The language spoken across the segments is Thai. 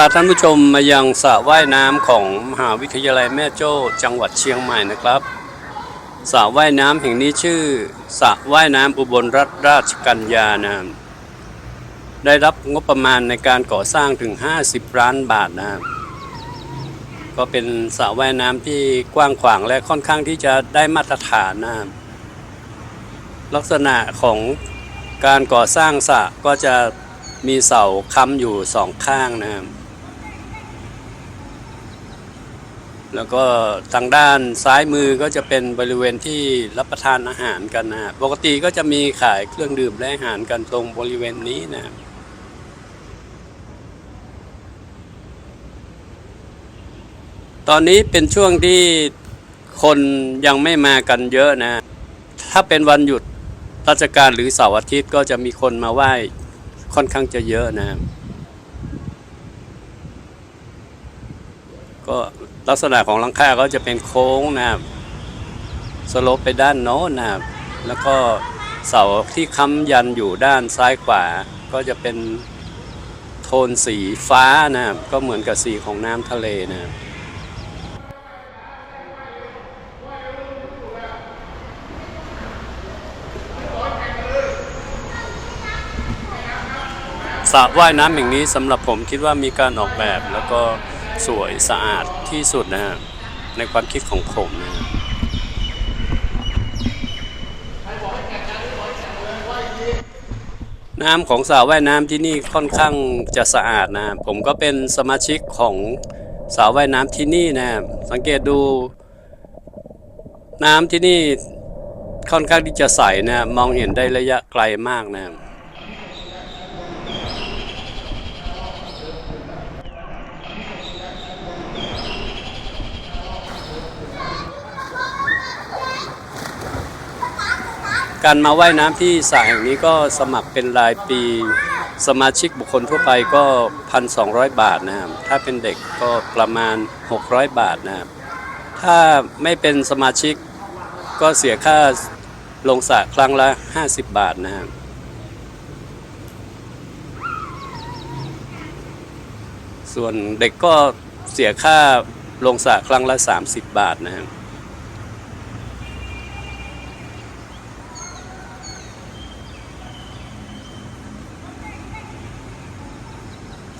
าท่านผู้ชมมายังสระว่ายน้ำของมหาวิทยาลัยแม่โจ้จังหวัดเชียงใหม่นะครับสระว่ายน้ำแห่งนี้ชื่อสระว่ายน้ำอุบลรัตนราชกัญญานะครับได้รับงบประมาณในการก่อสร้างถึง 50 ล้านบาทนะครับก็เป็นสระว่ายน้ำที่กว้างขวางและค่อนข้างที่จะได้มาตรฐานนะครับลักษณะของการก่อสร้างสระก็จะมีเสาค้ำอยู่สองข้างนะครับ แล้วก็ทางด้านซ้ายมือก็จะเป็นบริเวณที่รับประทานอาหารกันนะปกติก็จะมีขายเครื่องดื่มและอาหารกันตรงบริเวณนี้นะครับตอนนี้เป็นช่วงที่คนยังไม่มากันเยอะนะ ถ้าเป็นวันหยุดราชการหรือเสาร์อาทิตย์ก็จะมีคนมาไหว้ค่อนข้างจะเยอะนะครับ ก็ลักษณะของหลังคาก็จะเป็นโค้งนะครับสโลปไปด้านโน้นนะครับแล้วก็เสาที่ค้ำยันอยู่ด้านซ้ายขวา ก็จะเป็นโทนสีฟ้านะครับก็เหมือนกับสีของน้ำทะเลนะครับสระว่ายน้ำแห่งนี้สำหรับผมคิดว่ามีการออกแบบแล้วก็ สวยสะอาดที่สุดนะฮะในความคิดของผมนะน้ำของสระว่ายน้ำที่นี่ค่อนข้างจะสะอาดนะ ผมก็เป็นสมาชิกของสระว่ายน้ำที่นี่นะ สังเกตดู น้ำที่นี่ค่อนข้างที่จะใสนะ มองเห็นได้ระยะไกลมากนะ การมาว่ายน้ำที่สระแห่งนี้ก็สมัครเป็นรายปี สมาชิกบุคคลทั่วไปก็ 1,200 บาทนะครับ ถ้าเป็นเด็กก็ประมาณ 600 บาทนะครับ ถ้าไม่เป็นสมาชิกก็เสียค่าลงสระครั้งละ 50 บาทนะครับส่วนเด็กก็เสียค่าลงสระครั้งละ 30 บาทนะครับ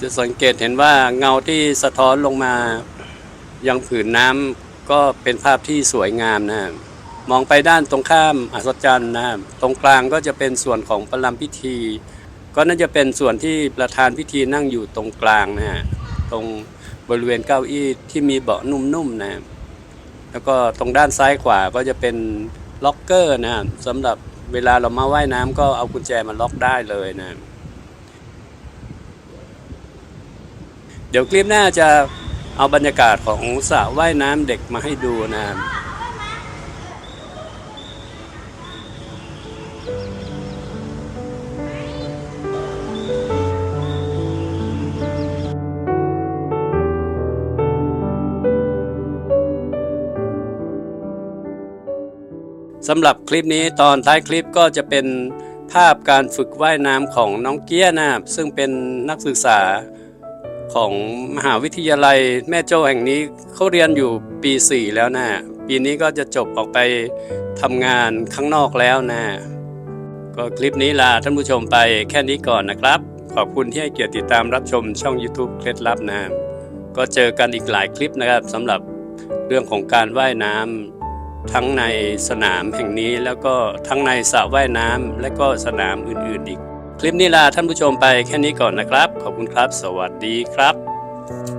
จะสังเกตเห็นว่าเงาที่สะท้อนลงมา ยังผืนน้ำก็เป็นภาพที่สวยงามนะครับมองไปด้านตรงข้ามอัศจรรย์นะครับตรงกลางก็จะเป็นส่วนของประลัมพิธี ก็น่าจะเป็นส่วนที่ประธานพิธีนั่งอยู่ตรงกลางนะฮะตรงบริเวณเก้าอี้ที่มีเบาะนุ่มๆนะครับแล้วก็ตรงด้านซ้ายขวาก็จะเป็นล็อกเกอร์นะครับสำหรับเวลาเรามาว่ายน้ำก็เอากุญแจมาล็อกได้เลยนะครับ ดี๋ยวคลิปหน้าจะเอาบรรยากาศของสระว่ายน้ำเด็กมาให้ดูนะครับสำหรับคลิปนี้ตอนท้ายคลิปก็จะเป็นภาพการฝึกว่ายน้ำของน้องเกี้ยนะครับซึ่งเป็นนักศึกษา ของมหาวิทยาลัยแม่โจ้แห่งนี้เขาเรียนอยู่ปี 4 แล้วนะปีนี้ก็จะจบออกไปทำงานข้างนอกแล้วนะก็คลิปนี้ลาท่านผู้ชมไปแค่นี้ก่อนนะครับ ขอบคุณที่ให้เกียรติติดตามรับชมช่อง YouTube เคล็ดลับนะก็เจอกันอีกหลายคลิปนะครับสำหรับเรื่องของการว่ายน้ำทั้งในสนามแห่งนี้แล้วก็ทั้งในสระว่ายน้ำและก็สนามอื่นๆอีก คลิปนี้ลาท่านผู้ชมไปแค่นี้ก่อนนะครับ ขอบคุณครับ สวัสดีครับ